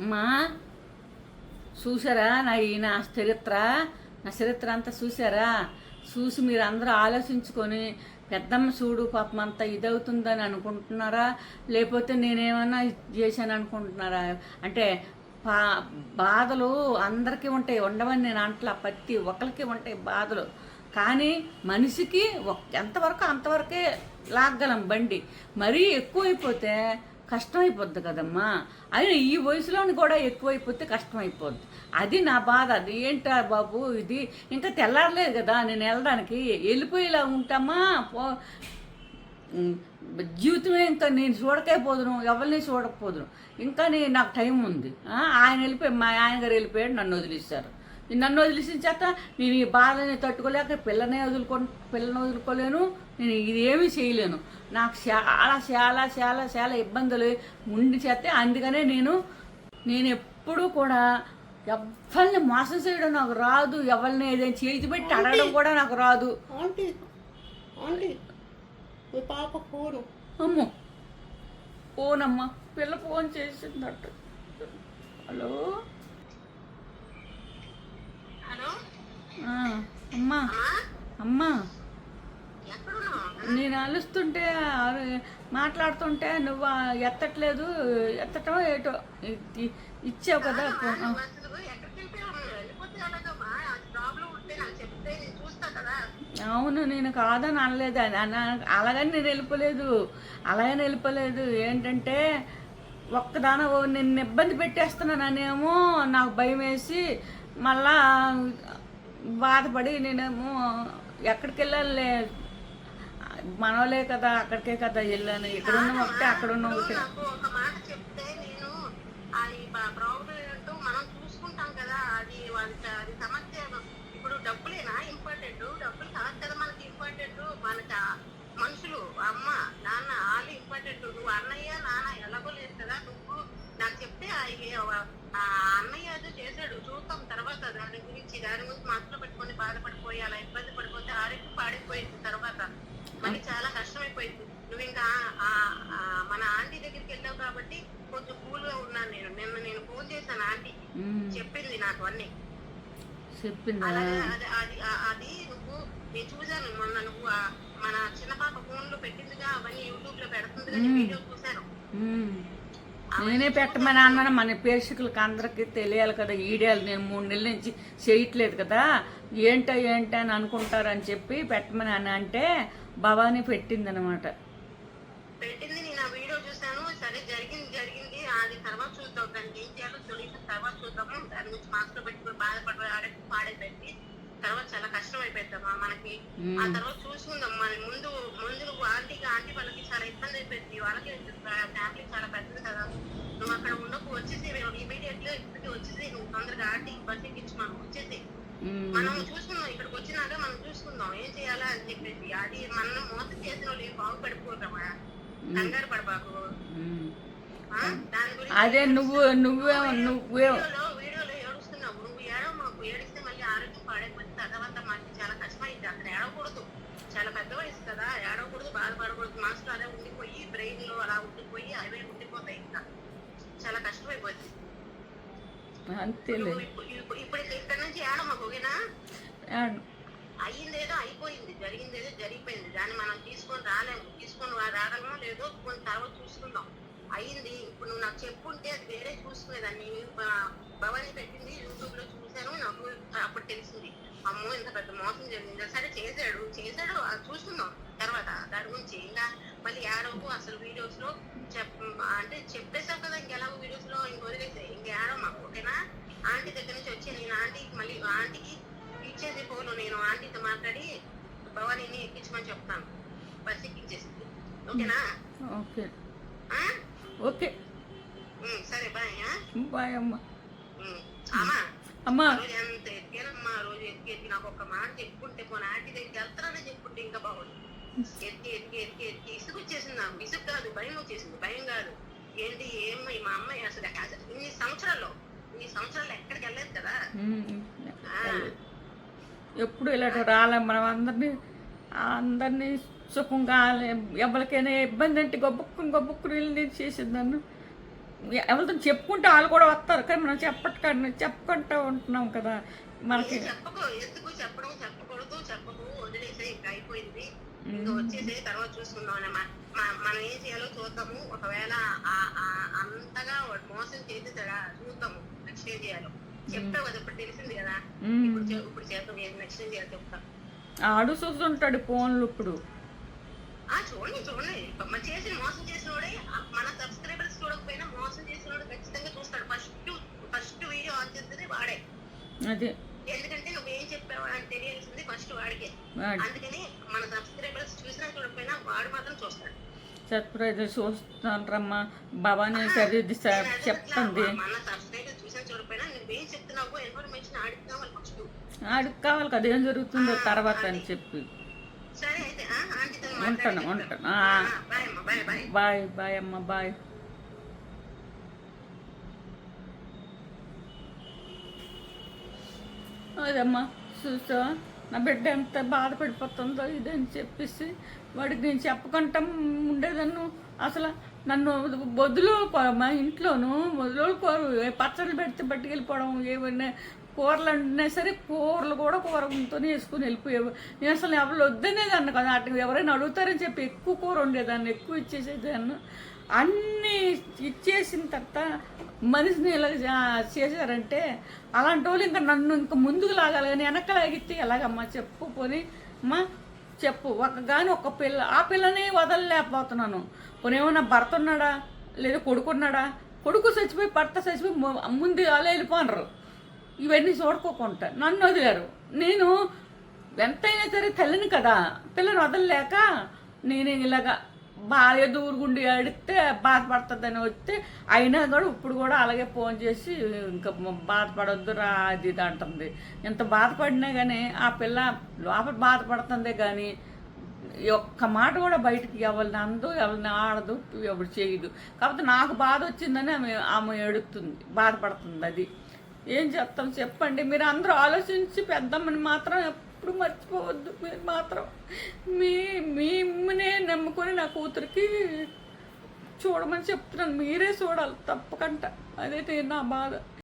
అమ్మా చూసారా నా ఈ నా చరిత్ర నా చరిత్ర అంతా చూసారా చూసి మీరు అందరూ ఆలోచించుకొని పెద్దమ్మ చూడు పాపం అంతా ఇదవుతుందని అనుకుంటున్నారా? లేకపోతే నేనేమన్నా ఇది చేశాను అనుకుంటున్నారా? అంటే పా బాధలు అందరికీ ఉంటాయి ఉండవని నేను అంటలా ప్రతి ఒక్కరికి ఉంటాయి బాధలు. కానీ మనిషికి ఎంతవరకు అంతవరకే లాగలం బండి. మరీ ఎక్కువైపోతే కష్టం కదమ్మా. అయినా ఈ వయసులోని కూడా ఎక్కువైపోతే కష్టం అది నా బాధ. అది ఏంటా బాబు ఇది? ఇంకా తెల్లారలేదు కదా నేను వెళ్ళడానికి. వెళ్ళిపోయేలా ఉంటామా? పో జీవితమే ఇంకా నేను చూడకపోదును ఎవరిని చూడకపోదును. ఇంకా నేను నాకు టైం ఉంది. ఆయన వెళ్ళిపోయి మా ఆయన గారు వెళ్ళిపోయాడు నన్ను వదిలేశారు. నన్ను వదిలేసిన చేత నేను ఈ బాధని తట్టుకోలేక పిల్లని వదులుకో పిల్లని వదులుకోలేను నేను ఇది ఏమీ చేయలేను. నాకు చాలా చాలా చాలా చాలా ఇబ్బందులు ఉండి చేస్తే అందుకనే నేను నేను ఎప్పుడూ కూడా ఎవరిని మోసం చేయడం నాకు రాదు. ఎవరిని ఏదైనా చేతి పెట్టి అడగడం కూడా నాకు రాదు. పాప ఫోను అమ్మో! పిల్ల ఫోన్ చేసిందట. హలో ఆ, అమ్మా అమ్మా. నేను అలుస్తుంటే మాట్లాడుతుంటే నువ్వు ఎత్తట్లేదు ఎత్తటం ఏటో. ఇచ్చావు కదా అవును నేను కాదని అనలేదు. అలాగని నేను వెళ్ళిపోలేదు. అలాగని వెళ్ళిపోలేదు. ఏంటంటే ఒక్కదాన నిన్ను ఇబ్బంది పెట్టేస్తున్నానేమో నాకు భయం వేసి మళ్ళా బాధపడి నేనేమో ఎక్కడికి వెళ్ళాలి మనవలే కదా అక్కడికే కదా వెళ్ళాను. ఇక్కడ ఉన్న ఒకటే అక్కడ ఉన్న ఒకటే నాకు ఒక మాట చెప్తే నేను అది ప్రాబ్లం మనం చూసుకుంటాం కదా అది అది సమస్య. ఇప్పుడు డబ్బులేనా? ఇంపార్టెంట్. డబ్బులు కాదు కదా మనకి ఇంపార్టెంట్ మనకి ఆ మనుషులు అమ్మ నాన్న వాళ్ళు ఇంపార్టెంట్ నువ్వు అన్నయ్య నాన్న ఎలాగో లేదు కదా నువ్వు నాకు చెప్తే ఆ ఏ- ఆ అన్నయ్య అది చేశాడు చూద్దాం తర్వాత దాని గురించి దాని గురించి మనసులో పెట్టుకొని బాధపడిపోయి అలా ఇబ్బంది పడిపోతే ఆరోగ్యం పాడైపోయింది తర్వాత. మళ్ళీ చాలా కష్టమైపోయింది నువ్వు ఇంకా మన ఆంటీ దగ్గరికి వెళ్ళావు కాబట్టి కొంచెం కూల్గా ఉన్నాను నేను. నిన్న నేను ఫోన్ చేశాను ఆంటీ. చెప్పింది నాకు అన్ని. చెప్పిందా? అది అది నువ్వు నేను చూశాను మొన్న నువ్వు మన చిన్న పాప ఫోన్లో పెట్టిందిగా అవన్నీ యూట్యూబ్లో పెడుతుందిగా నేను వీడియో చూశాను. నేనే పెట్టమని అన్నాను. మన ప్రేక్షకులకు అందరికీ తెలియాలి కదా ఈడేయాలి నేను మూడు నెలల నుంచి చేయట్లేదు కదా. ఏంటో ఏంటో అని అనుకుంటారని చెప్పి పెట్టమని అని అంటే భవానీ పెట్టింది అనమాట పెట్టింది. నేను ఆ వీడియో చూశాను. సరే జరిగింది జరిగింది. అది తర్వాత చూద్దాం. దానికి ఏం చేయాలో సొల్యూషన్ తర్వాత చూద్దాము. దాని గురించి మనసులో పెట్టుకుని బాధపడి ఆడకి పాడైపోయింది తర్వాత చాలా కష్టం అయిపోయిందమ్మా మనకి. ఆ తర్వాత చూసుకుందాం మన ముందు ముందు నువ్వు ఆంటీకి ఆంటీ వాళ్ళకి చాలా ఇబ్బంది అయిపోయింది. వాళ్ళకి ఫ్యామిలీ చాలా పెద్దది కదా. నువ్వు అక్కడ ఉండకు వచ్చేసి ఇమీడియట్గా ఇప్పటికి వచ్చేసి నువ్వు తొందరగా ఆంటీకి బస్ ఎక్కించి మనం వచ్చేసి మనం చూసుకుందాం ఇక్కడికి వచ్చినాక మనం చూసుకుందాం ఏం చేయాలా అని చెప్పేసి. అది మనం మోసం చేసిన వాళ్ళు ఏం బాగుపడిపోతామా కంగారు పడబాకు. ఆ? దాని గురించి అదే నువ్వు నువ్వే నువ్వే వీడియోలో వీడియోలో ఏడుస్తున్నావు నువ్వు ఏడవ మాకు ఏడిస్తే మళ్ళీ పాడైపోతుంది తర్వాత మాకు చాలా కష్టమైంది. అక్కడ ఏడవకూడదు. చాలా పెద్ద వయసు కదా. ఏడవకూడదు బాధపడకూడదు. మనసులో అదే ఉండిపోయి బ్రెయిన్లో అలా ఉండిపోయి అవే ఉండిపోతాయి ఇంకా చాలా కష్టమైపోతుంది అంతేలే. ఇప్పుడు ఇక్కడ నుంచి ఏడమ్మకు ఓకేనా అయ్యిందేదో అయిపోయింది. జరిగిందేదో జరిగిపోయింది. దాన్ని మనం తీసుకొని రాలేము. తీసుకొని రాగలమో లేదో కొన్ని తర్వాత చూసుకుందాం. అయ్యింది. ఇప్పుడు నువ్వు నాకు చెప్పుంటే అది వేరే చూసుకునేదాన్ని. భవానీ పెట్టింది యూట్యూబ్లో అప్పుడు తెలిసింది అమ్మో ఇంత పెద్ద మోసం జరిగింది సరే చేశాడు చేశాడు అది చూసుకుందాం. తర్వాత దాని గురించి ఇంకా మళ్ళీ ఏడవకు అసలు వీడియోస్లో చెప్ అంటే చెప్పేశావు కదా ఇంకెలాగో వీడియోస్లో ఇంక వదిలేసే. ఇంక ఏడవ మాకు ఓకేనా? ఆంటీ దగ్గర నుంచి వచ్చి నేను ఆంటీకి మళ్ళీ ఆంటీకి ఇచ్చేసి ఫోన్. నేను ఆంటీతో మాట్లాడి భవానీని ఎక్కించమని చెప్తాను. బస్ ఎక్కించేసింది. ఓకేనా? ఓకే? ఓకే. సరే బాయ్? బాయ్ అమ్మ. అమ్మా. అమ్మా. ఎంత రోజు నాకు ఒక మాట చెప్పుకుంటే పోనీ ఆంటీ దగ్గరికి వెళ్తానని చెప్పుకుంటే ఇంకా బాగుంది ఎత్తి ఎత్తి ఎత్తి ఎత్తి ఇసుకు వచ్చేసింది నాకు. ఇసుకు కాదు భయం వచ్చేసింది. భయం కాదు. ఏంటి ఏమో మా అమ్మాయి అసలు ఇన్ని సంవత్సరాల్లో ఇన్ని సంవత్సరాలు ఎక్కడికి వెళ్ళలేదు కదా? ఉమ్. ఆ. ఎప్పుడు ఇలాంటి రాలే మనం అందరినీ అందరినీ సుఖంగా ఎవరికైనా ఇబ్బంది అంటే గొప్పక్కుని గొప్పక్కుని వెళ్ళి చేసింది నన్ను. ఎవరితో చెప్పుకుంటే వాళ్ళు కూడా వస్తారు. కానీ మనం చెప్పట్కండి చెప్పుకుంటూ ఉంటున్నాం కదా. మనకి ఎందుకు చెప్పడం? చెప్పకూడదు చెప్పకు. వదిలేసే ఇంకా అయిపోయింది. ఇంకా వచ్చేసే తర్వాత చూసుకుందాం మనం ఏం చేయాలో చూద్దాము. ఒకవేళ అంతగా మోసం చేసేసాడా చూద్దాము నెక్స్ట్ ఏం చేయాలో. చెప్తావు కదా ఇప్పుడు తెలిసింది కదా. ఇప్పుడు ఇప్పుడు చేద్దాం నెక్స్ట్ ఏం చేయాలో చెప్తా. ఆడు చూస్తుంటాడు ఫోన్లు ఇప్పుడు. ఆ చూడండి చూడండి. చేసిన మోసం చేసిన మన సబ్స్క్రైబర్స్ చూడకపోయినా అదే. ఎందుకంటే నువ్వేం చెప్పావు అని తెలియాల్సింది ఫస్ట్ వాడికే. వాడు. అందుకని మన సబ్స్క్రైబర్స్ చూసినా చూడకపోయినా వాడు మాత్రం చూస్తాడు. సర్ప్రైజ్ భవానీ మన చూసినా చూడకపోయినా నువ్వేం చెప్తున్నావు ఇన్ఫర్మేషన్ ఆడికి కావాలి ఫస్ట్ ఆడికి కావాలి కదా ఏం జరుగుతుందో తర్వాత అని చెప్పి. సరే ఉంటాను, ఉంటాను. బాయ్ బాయ్ అమ్మ బాయ్. అదమ్మా చూసా నా బిడ్డ ఎంత బాధపడిపోతుందో ఇదని చెప్పేసి వాడికి నేను చెప్పకుండా ఉండేదన్ను. అసలు నన్ను బొద్దులో మా ఇంట్లోనూ వదులుకోరు కూర పచ్చళ్ళు పెడితే పట్టుకెళ్ళిపోవడం ఏమన్నా కూరలు అంటున్నా సరే కూరలు కూడా కూరతోనే వేసుకుని వెళ్ళిపోయేవి. నేను అసలు ఎవరు వద్దనేదాన్ని కదా. అటు ఎవరైనా అడుగుతారని చెప్పి ఎక్కువ కూర ఉండేదాన్ని ఎక్కువ ఇచ్చేసేదాన్ని. అన్నీ ఇచ్చేసిన తర్వాత మనిషిని ఇలా చేశారంటే అలాంటి వాళ్ళు ఇంకా నన్ను ఇంకా ముందుకు లాగాలి కానీ వెనక్కి లాగితే ఎలాగమ్మా చెప్పు పోనీ అమ్మా చెప్పు. ఒక కానీ ఒక పిల్ల ఆ పిల్లని వదలలేకపోతున్నాను. పోనేమో భర్త ఉన్నాడా? లేదా కొడుకున్నాడా కొడుకు చచ్చిపోయి భర్త చచ్చిపోయి ముందు అలా వెళ్ళిపోనరు. ఇవన్నీ చూడుకోకుండా నన్ను వదిలారు. నేను ఎంతైనా సరే తల్లిని కదా. పిల్లని వదలలేక నేను ఇలాగా భార్య దూరుగుండి అడిగితే బాధపడుతుందని వస్తే అయినా కూడా ఇప్పుడు కూడా అలాగే ఫోన్ చేసి ఇంకా బాధపడద్దు బాధపడొద్దు రా అది ఇది అంటుంది. ఎంత బాధపడినా కానీ ఆ పిల్ల లోపల బాధపడుతుందే కానీ ఒక్క మాట కూడా బయటికి ఎవరిని అందు ఎవరిని ఆడదు ఎవరు చేయదు. కాకపోతే నాకు బాధ వచ్చిందని ఆమె ఆమె ఎడుగుతుంది బాధపడుతుంది అది. ఏం చెప్తాం చెప్పండి. మీరు అందరూ ఆలోచించి పెద్దమ్మని మాత్రం ఎప్పుడు మర్చిపోవద్దు. మీరు మాత్రం మీ మిమ్మనే నమ్ముకొని నా కూతురికి చూడమని చెప్తున్నాను. మీరే చూడాలి తప్పకుండా అదే నా బాధ.